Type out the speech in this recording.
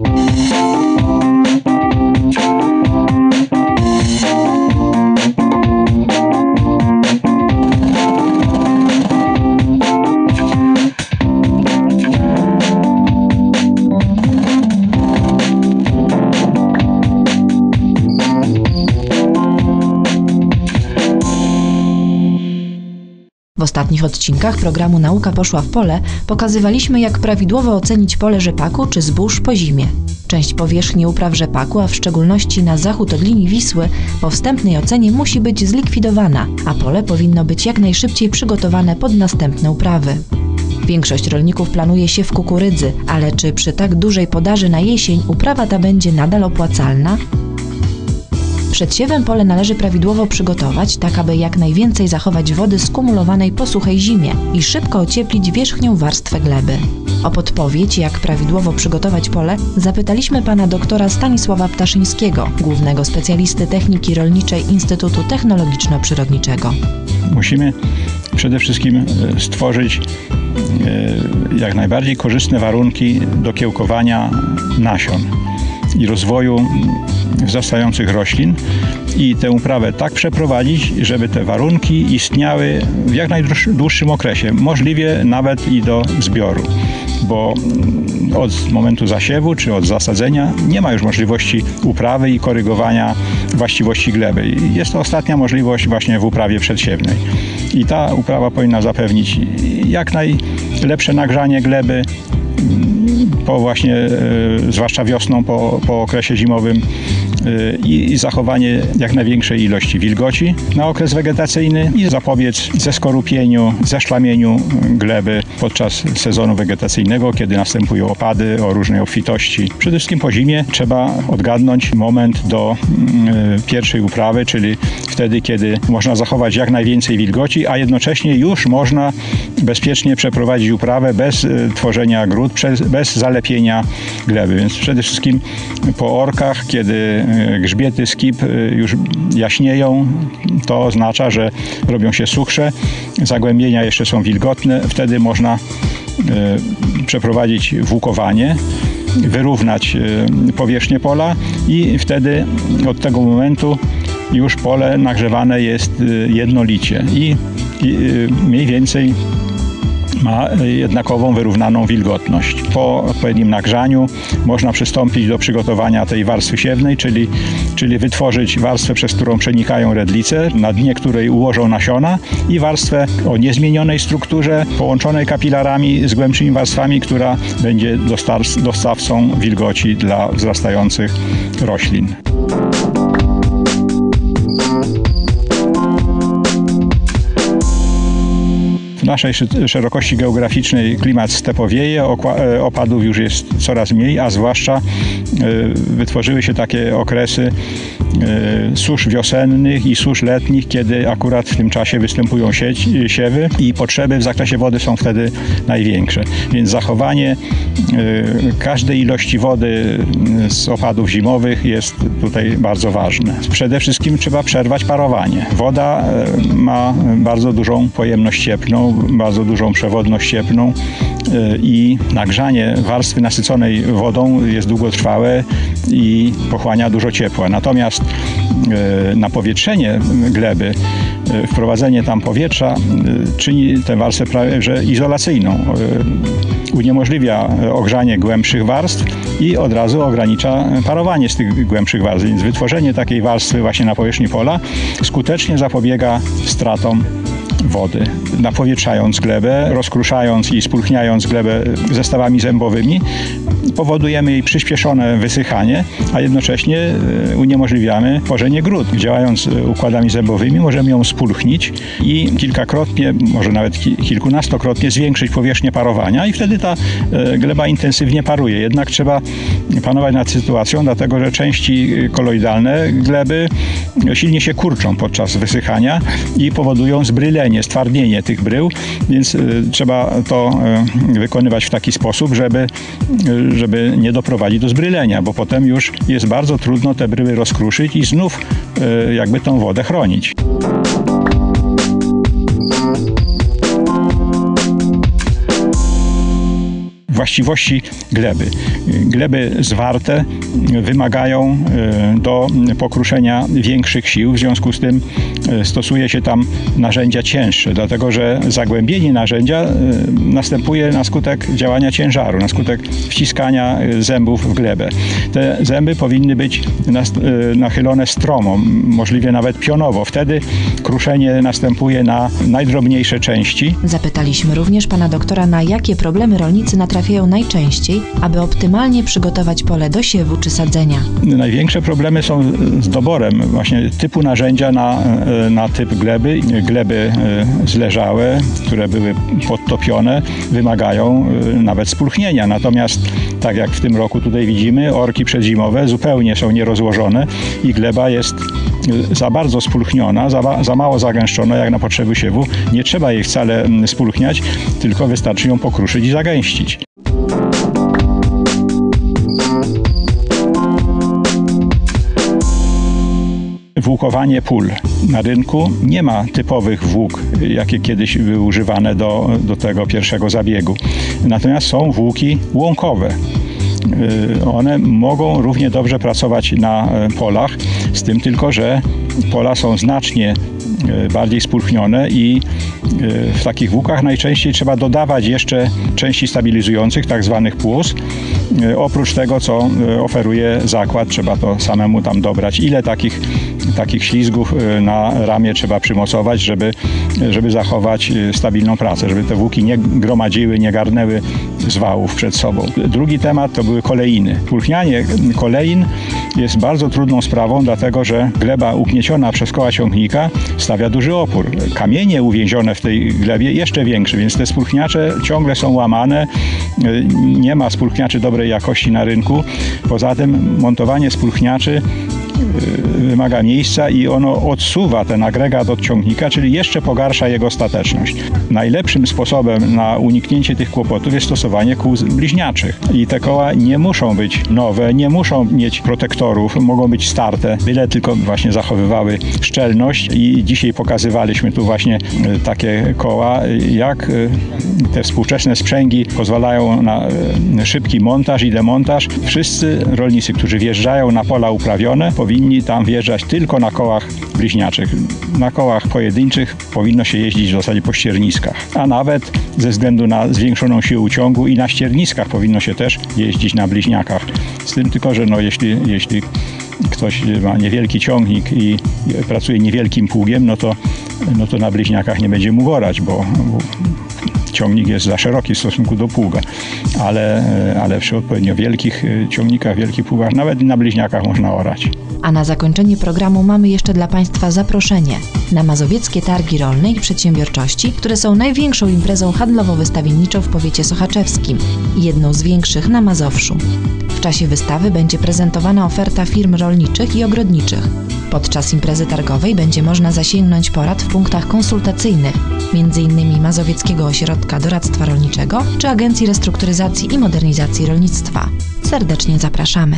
Thank you. W ostatnich odcinkach programu Nauka poszła w pole pokazywaliśmy, jak prawidłowo ocenić pole rzepaku czy zbóż po zimie. Część powierzchni upraw rzepaku, a w szczególności na zachód od linii Wisły, po wstępnej ocenie musi być zlikwidowana, a pole powinno być jak najszybciej przygotowane pod następne uprawy. Większość rolników planuje się w kukurydzy, ale czy przy tak dużej podaży na jesień uprawa ta będzie nadal opłacalna? Przed siewem pole należy prawidłowo przygotować, tak aby jak najwięcej zachować wody skumulowanej po suchej zimie i szybko ocieplić wierzchnią warstwę gleby. O podpowiedź, jak prawidłowo przygotować pole, zapytaliśmy pana doktora Stanisława Ptaszyńskiego, głównego specjalisty techniki rolniczej Instytutu Technologiczno-Przyrodniczego. Musimy przede wszystkim e, stworzyć e, jak najbardziej korzystne warunki do kiełkowania nasion i rozwoju wzrastających roślin i tę uprawę tak przeprowadzić, żeby te warunki istniały w jak najdłuższym okresie, możliwie nawet i do zbioru, bo od momentu zasiewu czy od zasadzenia nie ma już możliwości uprawy i korygowania właściwości gleby. Jest to ostatnia możliwość właśnie w uprawie przedsiewnej. I ta uprawa powinna zapewnić jak najlepsze nagrzanie gleby, po właśnie, e, zwłaszcza wiosną, po, po okresie zimowym i, zachowanie jak największej ilości wilgoci na okres wegetacyjny i zapobiec zeskorupieniu, zeszłamieniu gleby podczas sezonu wegetacyjnego, kiedy następują opady o różnej obfitości. Przede wszystkim po zimie trzeba odgadnąć moment do y, pierwszej uprawy, czyli wtedy, kiedy można zachować jak najwięcej wilgoci, a jednocześnie już można bezpiecznie przeprowadzić uprawę bez y, tworzenia gród, bez zalepienia gleby. Więc przede wszystkim po orkach, kiedy grzbiety skip już jaśnieją, to oznacza, że robią się suchsze, zagłębienia jeszcze są wilgotne, wtedy można przeprowadzić włókowanie wyrównać powierzchnię pola i wtedy od tego momentu już pole nagrzewane jest y, jednolicie. I, i y, mniej więcej ma jednakową, wyrównaną wilgotność. Po odpowiednim nagrzaniu można przystąpić do przygotowania tej warstwy siewnej, czyli, czyli wytworzyć warstwę, przez którą przenikają redlice, na dnie której ułożą nasiona i warstwę o niezmienionej strukturze, połączonej kapilarami z głębszymi warstwami, która będzie dostawcą wilgoci dla wzrastających roślin. Naszej szerokości geograficznej klimat stepowieje, e, opadów już jest coraz mniej, a zwłaszcza e, wytworzyły się takie okresy e, susz wiosennych i susz letnich, kiedy akurat w tym czasie występują sieć, siewy i potrzeby w zakresie wody są wtedy największe. Więc zachowanie każdej ilości wody z opadów zimowych jest tutaj bardzo ważne. Przede wszystkim trzeba przerwać parowanie. Woda ma bardzo dużą pojemność cieplną, bardzo dużą przewodność cieplną e, i nagrzanie warstwy nasyconej wodą jest długotrwałe i pochłania dużo ciepła. Natomiast e, napowietrzenie gleby, e, wprowadzenie tam powietrza czyni tę warstwę prawie że izolacyjną. Uniemożliwia ogrzanie głębszych warstw i od razu ogranicza parowanie z tych głębszych warstw. Więc wytworzenie takiej warstwy właśnie na powierzchni pola skutecznie zapobiega stratom wody, napowietrzając glebę, rozkruszając i spulchniając glebę zestawami zębowymi, powodujemy jej przyspieszone wysychanie, a jednocześnie e, uniemożliwiamy tworzenie grud. Działając e, układami zębowymi możemy ją spulchnić i kilkakrotnie, może nawet kilkunastokrotnie zwiększyć powierzchnię parowania i wtedy ta e, gleba intensywnie paruje. Jednak trzeba panować nad sytuacją, dlatego że części koloidalne gleby silnie się kurczą podczas wysychania i powodują zbrylenie, stwardnienie tych brył, więc trzeba to wykonywać w taki sposób, żeby, żeby nie doprowadzić do zbrylenia, bo potem już jest bardzo trudno te bryły rozkruszyć i znów jakby tą wodę chronić. Właściwości gleby. Gleby zwarte wymagają e, do pokruszenia większych sił, w związku z tym stosuje się tam narzędzia cięższe, dlatego że zagłębienie narzędzia e, następuje na skutek działania ciężaru, na skutek wciskania zębów w glebę. Te zęby powinny być nachylone stromo, możliwie nawet pionowo. Wtedy kruszenie następuje na najdrobniejsze części. Zapytaliśmy również pana doktora, na jakie problemy rolnicy natrafiają najczęściej, aby optymalnie przygotować pole do siewu czy sadzenia. Największe problemy są z doborem właśnie typu narzędzia na, na typ gleby. Gleby e, zleżałe, które były podtopione, wymagają e, nawet spulchnienia. Natomiast tak jak w tym roku tutaj widzimy, orki przedzimowe zupełnie są nierozłożone i gleba jest e, za bardzo spulchniona, za, za mało zagęszczona jak na potrzeby siewu. Nie trzeba jej wcale spulchniać, tylko wystarczy ją pokruszyć i zagęścić. Włókowanie pól. Na rynku nie ma typowych włók, jakie kiedyś były używane do, do tego pierwszego zabiegu. Natomiast są włóki łąkowe. Y, one mogą równie dobrze pracować na e, polach, z tym tylko, że pola są znacznie e, bardziej spulchnione i e, w takich włókach najczęściej trzeba dodawać jeszcze części stabilizujących, tak zwanych płus. Oprócz tego, co oferuje zakład, trzeba to samemu tam dobrać. Ile takich takich ślizgów y, na ramię trzeba przymocować, żeby, żeby zachować y, stabilną pracę, żeby te włóki nie gromadziły, nie garnęły zwałów przed sobą. Drugi temat to były kolejny. Pulchnianie kolejn jest bardzo trudną sprawą, dlatego że gleba ugnieciona przez koła ciągnika stawia duży opór. Kamienie uwięzione w tej glebie jeszcze większe, więc te spulchniacze ciągle są łamane. Y, nie ma spulchniaczy dobrej jakości na rynku. Poza tym montowanie spulchniaczy wymaga miejsca i ono odsuwa ten agregat od ciągnika, czyli jeszcze pogarsza jego stateczność. Najlepszym sposobem na uniknięcie tych kłopotów jest stosowanie kół bliźniaczych. I te koła nie muszą być nowe, nie muszą mieć protektorów, mogą być starte, byle tylko właśnie zachowywały szczelność i dzisiaj pokazywaliśmy tu właśnie e, takie koła, jak e, te współczesne sprzęgi pozwalają na szybki montaż i demontaż. Wszyscy rolnicy, którzy wjeżdżają na pola uprawione, powinni tam wjeżdżać tylko na kołach bliźniaczych. Na kołach pojedynczych powinno się jeździć w zasadzie po ścierniskach, a nawet ze względu na zwiększoną siłę ciągu i na ścierniskach powinno się też jeździć na bliźniakach. Z tym tylko, że no, jeśli, jeśli ktoś ma niewielki ciągnik i pracuje niewielkim pługiem, no to, no to na bliźniakach nie będzie mu orać, bo, bo ciągnik jest za szeroki w stosunku do pługa, ale, ale przy odpowiednio wielkich ciągnikach, wielkich pługach, nawet na bliźniakach można orać. A na zakończenie programu mamy jeszcze dla Państwa zaproszenie na Mazowieckie Targi Rolnej i Przedsiębiorczości, które są największą imprezą handlowo-wystawienniczą w powiecie sochaczewskim i jedną z większych na Mazowszu. W czasie wystawy będzie prezentowana oferta firm rolniczych i ogrodniczych. Podczas imprezy targowej będzie można zasięgnąć porad w punktach konsultacyjnych, m.in. Mazowieckiego Ośrodka Doradztwa Rolniczego czy Agencji Restrukturyzacji i Modernizacji Rolnictwa. Serdecznie zapraszamy.